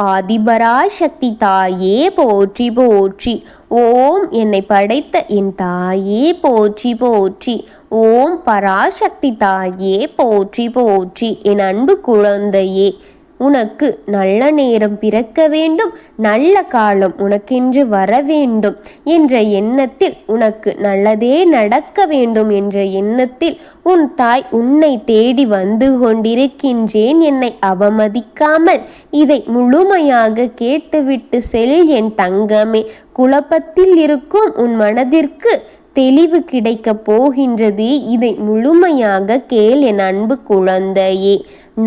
ஆதிபராசக்தி தாயே போற்றி போற்றி. ஓம் என்னை படைத்த என் தாயே போற்றி போற்றி. ஓம் பராசக்தி தாயே போற்றி போற்றி. என் அன்பு குழந்தையே உனக்கு நல்ல நேரம் பிறக்க வேண்டும் நல்ல காலம் உனக்கென்று வர வேண்டும். என்ற எண்ணத்தில் உனக்கு நல்லதே நடக்க வேண்டும் என்ற எண்ணத்தில் உன் தாய் உன்னை தேடி வந்து கொண்டிருக்கின்றேன் என்னை அவமதிக்காமல் இதை முழுமையாக கேட்டுவிட்டு செல் என் தங்கமே. குழப்பத்தில் இருக்கும் உன் மனதிற்கு தெளிவு கிடைக்க போகின்றது. இதை முழுமையாக கேள் என் அன்பு குழந்தையே.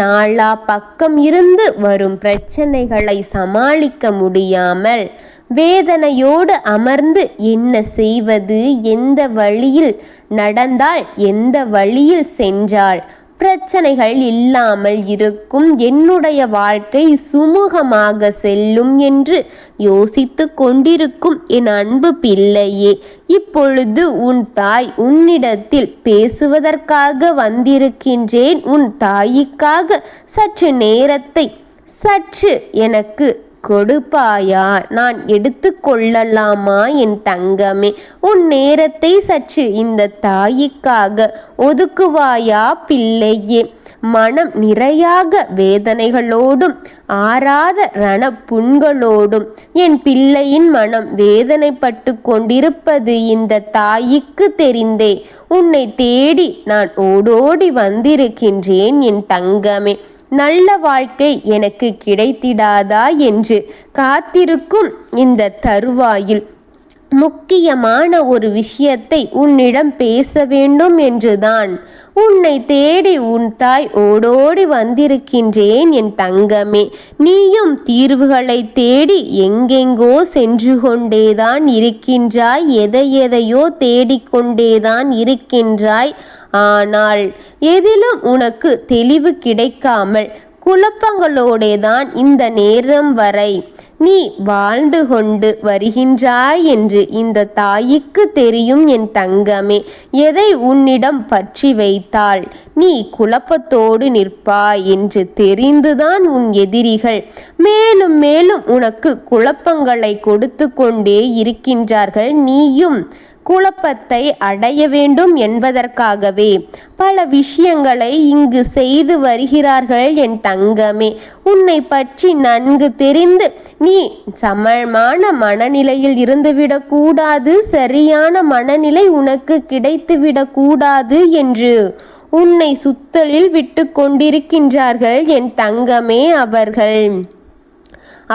நாளா பக்கம் இருந்து வரும் பிரச்சனைகளை சமாளிக்க முடியாமல் வேதனையோடு அமர்ந்து என்ன செய்வது? எந்த வழியில் நடந்தால் எந்த வழியில் சென்றால்? பிரச்சனைகள் இல்லாமல் இருக்கும். என்னுடைய வாழ்க்கை சுமூகமாக செல்லும் என்று யோசித்து கொண்டிருக்கும் என் அன்பு பிள்ளையே இப்பொழுது உன் தாய் உன்னிடத்தில் பேசுவதற்காக வந்திருக்கின்றேன். உன் தாய்க்காக சற்று நேரத்தை சற்று எனக்கு கொடுப்பாயா? நான் எடுத்து கொள்ளலாமா என் தங்கமே? உன் நேரத்தை சற்று இந்த தாய்க்காக ஒதுக்குவாயா பிள்ளையே? மனம் நிறையாக வேதனைகளோடும் ஆறாத ரண புண்களோடும் என் பிள்ளையின் மனம் வேதனைப்பட்டு கொண்டிருப்பது இந்த தாய்க்கு தெரிந்தே. உன்னை தேடி நான் ஓடோடி வந்திருக்கின்றேன் என் தங்கமே. நல்ல வாழ்க்கை எனக்கு கிடைத்திடாதா என்று காத்திருக்கும் இந்த தருவாயில். முக்கியமான ஒரு விஷயத்தை உன்னிடம் பேச வேண்டும் என்றுதான். உன்னை தேடி உன் தாய் ஓடோடி வந்திருக்கின்றேன் என் தங்கமே. நீயும் தீர்வுகளை தேடி எங்கெங்கோ சென்று கொண்டேதான் இருக்கின்றாய். எதை எதையோ தேடிக்கொண்டேதான் இருக்கின்றாய். ஆனால் எதிலும் உனக்கு தெளிவு கிடைக்காமல் குழப்பங்களோடேதான் இந்த நேரம் வரை நீ வாழ்ந்து கொண்டு வருகின்றாய் என்று இந்த தாய்க்கு தெரியும் என் தங்கமே. எதை உன்னிடம் பற்றி வைத்தால் நீ குழப்பத்தோடு நிற்பாய் என்று தெரிந்துதான் உன் எதிரிகள். மேலும் மேலும் உனக்கு குழப்பங்களை கொடுத்து கொண்டே இருக்கின்றார்கள். நீயும் குழப்பத்தை அடைய வேண்டும் என்பதற்காகவே பல விஷயங்களை இங்கு செய்து வருகிறார்கள் என் தங்கமே. உன்னை பற்றி நன்கு தெரிந்து நீ சமமான மனநிலையில் இருந்துவிடக்கூடாது சரியான மனநிலை உனக்கு கிடைத்துவிடக்கூடாது என்று உன்னை சுத்தலில் விட்டு கொண்டிருக்கின்றார்கள் என் தங்கமே அவர்கள்.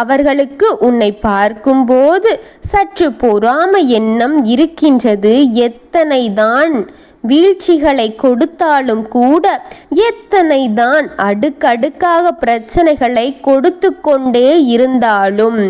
அவர்களுக்கு உன்னை பார்க்கும்போது சற்று பொறாம எண்ணம் இருக்கின்றது. எத்தனை தான் வீழ்ச்சிகளை கொடுத்தாலும் கூட எத்தனை தான் அடுக்கடுக்காக பிரச்சனைகளை கொடுத்து கொண்டே இருந்தாலும்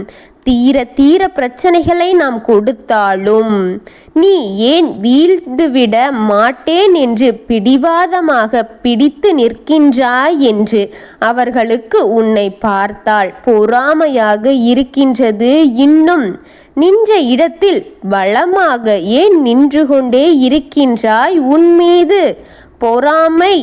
தீர தீர பிரச்சனைகளை நாம் கொடுத்தாலும் நீ ஏன் வீழ்ந்துவிட மாட்டேன் என்று பிடிவாதமாக பிடித்து நிற்கின்றாய் என்று அவர்களுக்கு உன்னை பார்த்தால் பொறாமையாக இருக்கின்றது. இன்னும் நின்ற இடத்தில் வளமாக ஏன் நின்று கொண்டே இருக்கின்றாய்? உன் மீது பொறாமை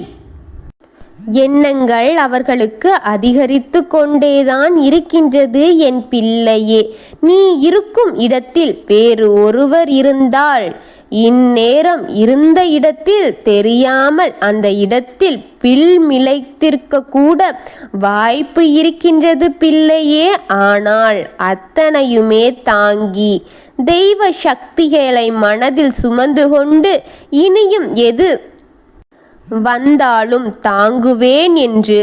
எண்ணங்கள் அவர்களுக்கு அதிகரித்து கொண்டேதான் இருக்கின்றது என் பிள்ளையே. நீ இருக்கும் இடத்தில் வேறு ஒருவர் இருந்தால் இந்நேரம் இருந்த இடத்தில் தெரியாமல் அந்த இடத்தில் பில் மிளைத்திருக்க கூட வாய்ப்பு இருக்கின்றது பிள்ளையே. ஆனால் அத்தனையுமே தாங்கி தெய்வ சக்திகளை மனதில் சுமந்து கொண்டு இனியும் எது வந்தாலும் தாங்குவேன் என்று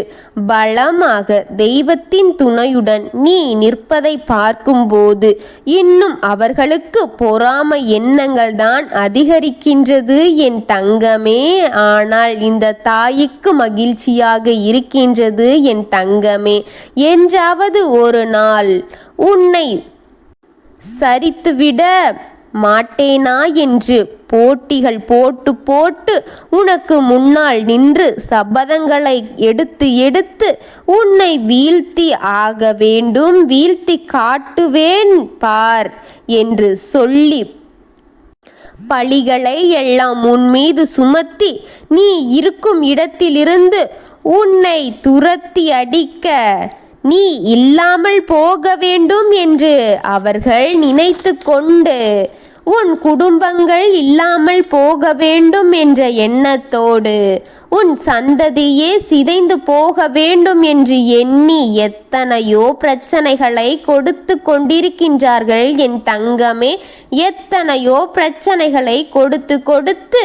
பலமாக தெய்வத்தின் துணையுடன் நீ நிற்பதை பார்க்கும்போது இன்னும் அவர்களுக்கு பொறாமை எண்ணங்கள் தான் அதிகரிக்கின்றது. என் தங்கமே ஆனால் இந்த தாய்க்கு மகிழ்ச்சியாக இருக்கின்றது என் தங்கமே. என்றாவது ஒரு நாள் உன்னை சரித்துவிட மாட்டேனா என்று போட்டிகள் போட்டு போட்டு உனக்கு முன்னால் நின்று சபதங்களை எடுத்து எடுத்து உன்னை வீழ்த்தி ஆக வேண்டும் வீழ்த்தி காட்டுவேன் பார் என்று சொல்லி பழிகளை எல்லாம் உன் மீது சுமத்தி நீ இருக்கும் இடத்திலிருந்து உன்னை துரத்தி அடிக்க நீ இல்லாமல் போக வேண்டும் என்று அவர்கள் நினைத்து கொண்டு உன் குடும்பங்கள் இல்லாமல் போக வேண்டும் என்ற எண்ணத்தோடு உன் சந்ததியே சிதைந்து போக வேண்டும் என்று எண்ணி எத்தனையோ பிரச்சனைகளை கொடுத்து கொண்டிருக்கின்றார்கள். என் தங்கமே எத்தனையோ பிரச்சனைகளை கொடுத்து கொடுத்து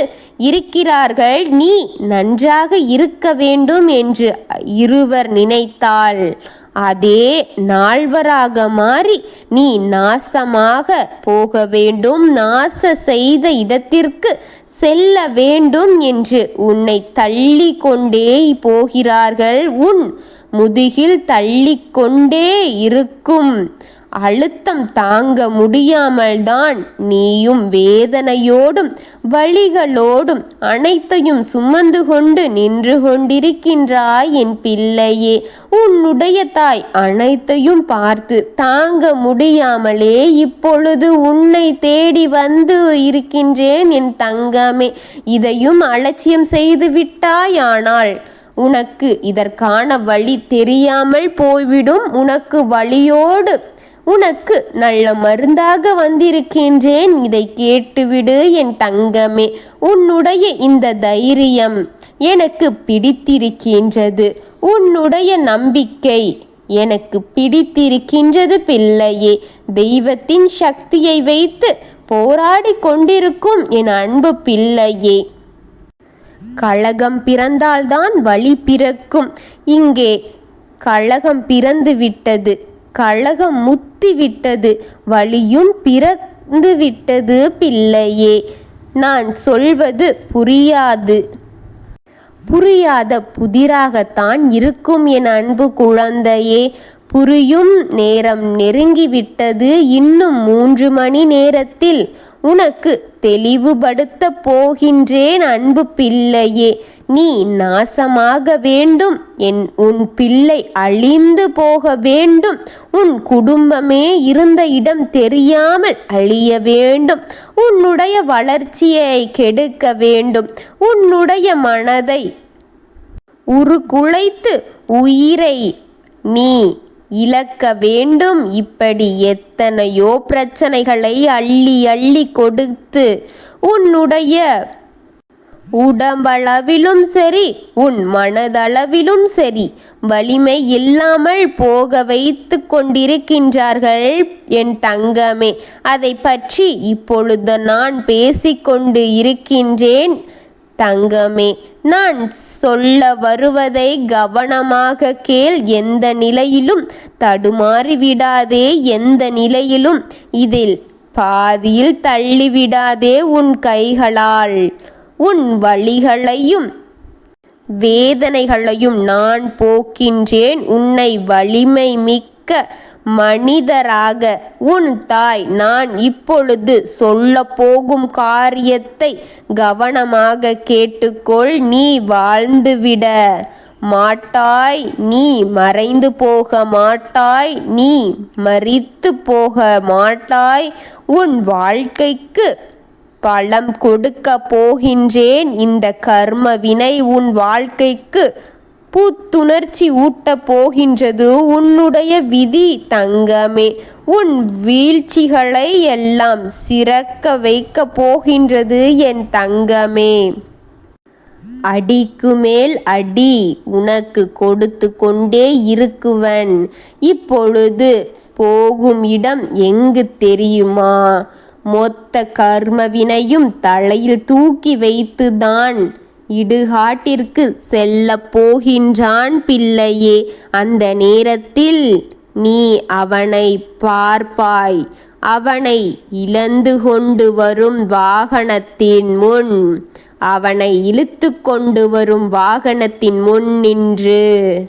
இருக்கிறார்கள். நீ நன்றாக இருக்க வேண்டும் என்று இருவர் நினைத்தாள் அதே நால்வராக மாறி நீ நாசமாக போக வேண்டும் நாச செய்த இடத்திற்கு செல்ல வேண்டும் என்று உன்னை தள்ளி கொண்டே போகிறார்கள். உன் முதுகில் தள்ளிக்கொண்டே இருக்கும். அழுத்தம் தாங்க முடியாமல்தான் நீயும் வேதனையோடும் வழிகளோடும் அனைத்தையும் சுமந்து கொண்டு நின்று கொண்டிருக்கின்றாய் என் பிள்ளையே. உன்னுடைய தாய் அனைத்தையும் பார்த்து தாங்க முடியாமலே இப்பொழுது உன்னை தேடி வந்து இருக்கின்றேன் என் தங்கமே. இதையும் அலட்சியம் செய்து விட்டாயானால் உனக்கு இதற்கான வழி தெரியாமல் போய்விடும். உனக்கு வழியோடு உனக்கு நல்ல மருந்தாக வந்திருக்கின்றேன். இதை கேட்டுவிடு என் தங்கமே. உன்னுடைய இந்த தைரியம் எனக்கு பிடித்திருக்கின்றது. உன்னுடைய நம்பிக்கை எனக்கு பிடித்திருக்கின்றது பிள்ளையே. தெய்வத்தின் சக்தியை வைத்து போராடி கொண்டிருக்கும் என் அன்பு பிள்ளையே. கழகம் பிறந்தால்தான் வழி பிறக்கும். இங்கே கழகம் பிறந்து விட்டது கழகம் முத்திவிட்டது வழியும் பிறந்து விட்டது பிள்ளையே. நான் சொல்வது புரியாது. புரியாத புதிராகத்தான் இருக்கும் என் அன்பு குழந்தையே. புரியும் நேரம் நெருங்கிவிட்டது இன்னும் மூன்று மணி நேரத்தில். உனக்கு தெளிவுபடுத்த போகின்றேன் அன்பு பிள்ளையே. நீ நாசமாக வேண்டும். என் உன் பிள்ளை அழிந்து போக வேண்டும். உன் குடும்பமே இருந்த இடம் தெரியாமல் அழிய வேண்டும். உன்னுடைய வளர்ச்சியை கெடுக்க வேண்டும். உன்னுடைய மனதை உருகுலைத்து உயிரை நீ இழக்க வேண்டும். இப்படி எத்தனையோ பிரச்சனைகளை அள்ளி அள்ளி கொடுத்து உன்னுடைய உடம்பளவிலும் சரி உன் மனதளவிலும் சரி வலிமை இல்லாமல் போக வைத்து கொண்டிருக்கின்றார்கள் என் தங்கமே. அதை பற்றி இப்பொழுது நான் பேசிக்கொண்டு இருக்கின்றேன். தங்கமே நான் சொல்ல வருவதை கவனமாக கேள். எந்த நிலையிலும் தடுமாறி விடாதே எந்த நிலையிலும் இதில் பாதியில் தள்ளிவிடாதே உன் கைகளால். உன் வழிகளையும் வேதனைகளையும் நான் போக்கின்றேன். உன்னை வலிமை மிக்க மனிதராக உன் தாய் நான் இப்பொழுது சொல்ல போகும் காரியத்தை கவனமாக கேட்டுக்கொள். நீ வாழ்ந்துவிட மாட்டாய். நீ மறைந்து போக மாட்டாய். நீ மறித்து போக மாட்டாய். உன் வாழ்க்கைக்கு பலம் கொடுக்க போகின்றேன். இந்த கர்ம வினை உன் வாழ்க்கைக்கு புத்துணர்ச்சி ஊட்டப் போகின்றது. உன்னுடைய விதி தங்கமே. உன் வீழ்ச்சிகளை எல்லாம் சிறக்க வைக்க போகின்றது என் தங்கமே. அடிக்கு மேல் அடி உனக்கு கொடுத்து கொண்டே இருக்குவன். இப்பொழுது போகும் இடம் எங்கு தெரியுமா? மொத்த கர்மவினையும் தலையில் தூக்கி வைத்துதான் இடுகாட்டிற்கு செல்ல போகின்றான் பிள்ளையே. அந்த நேரத்தில் நீ அவனை பார்ப்பாய். அவனை இழந்து கொண்டு வரும் வாகனத்தின் முன். அவனை இழுத்து கொண்டு வரும் வாகனத்தின் முன் நின்று.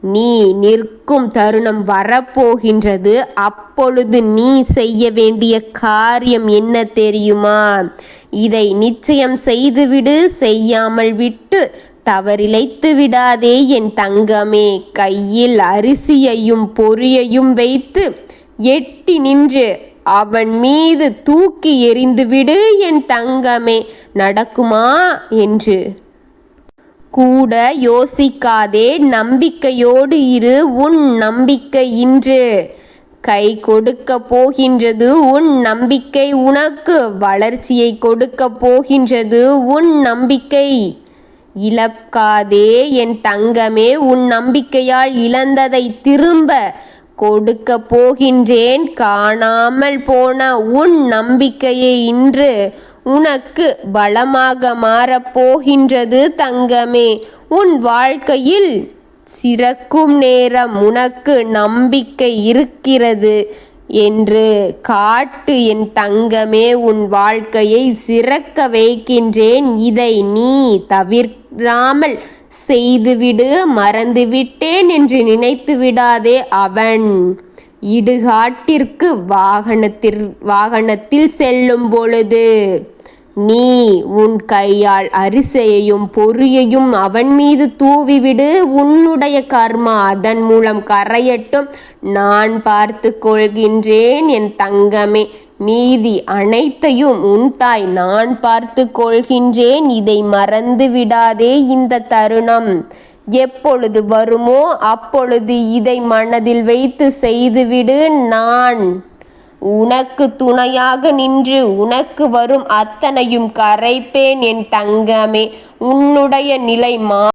நீ நிற்கும் தருணம் வரப்போகின்றது. அப்பொழுது நீ செய்ய வேண்டிய காரியம் என்ன தெரியுமா? இதை நிச்சயம் செய்துவிடு செய்யாமல் விட்டு தவறிழைத்து விடாதே என் தங்கமே. கையில் அரிசியையும் பொரியையும் வைத்து எட்டி நின்று அவன் மீது தூக்கி எறிந்துவிடு என் தங்கமே. நடக்குமா? என்று கூட யோசிக்காதே நம்பிக்கையோடு இரு உன் நம்பிக்கை இன்று. கை கொடுக்க போகின்றது உன் நம்பிக்கை உனக்கு வளர்ச்சியை கொடுக்க போகின்றது உன் நம்பிக்கை. இழக்காதே என் தங்கமே உன் நம்பிக்கையால் இழந்ததை திரும்ப கொடுக்க போகின்றேன். காணாமல் போன உன் நம்பிக்கையை இன்று. உனக்கு பலமாக மாறப் போகின்றது தங்கமே. உன் வாழ்க்கையில் சிறக்கும் நேரம் உனக்கு நம்பிக்கை இருக்கிறது என்று காட்டு என் தங்கமே. உன் வாழ்க்கையை சிறக்க வைக்கின்றேன். இதை நீ தவிர்க்காமல் செய்துவிடு. மறந்துவிட்டேன் என்று நினைத்து விடாதே அவன். இடுகாட்டிற்கு வாகனத்தில் வாகனத்தில் செல்லும் பொழுது நீ உன் கையால் அரிசையையும் பொறியையும் அவன் மீது தூவிவிடு. உன்னுடைய கர்மா அதன் மூலம் கரையட்டும். நான் பார்த்து கொள்கின்றேன் என் தங்கமே மீதி அனைத்தையும் உன் தாய் நான் பார்த்து கொள்கின்றேன். இதை மறந்து விடாதே இந்த தருணம். எப்பொழுது வருமோ அப்பொழுது இதை மனதில் வைத்து செய்துவிடு. நான் உனக்கு துணையாக நின்று உனக்கு வரும் அத்தனையும் கரைப்பேன் என் தங்கமே. உன்னுடைய நிலை மா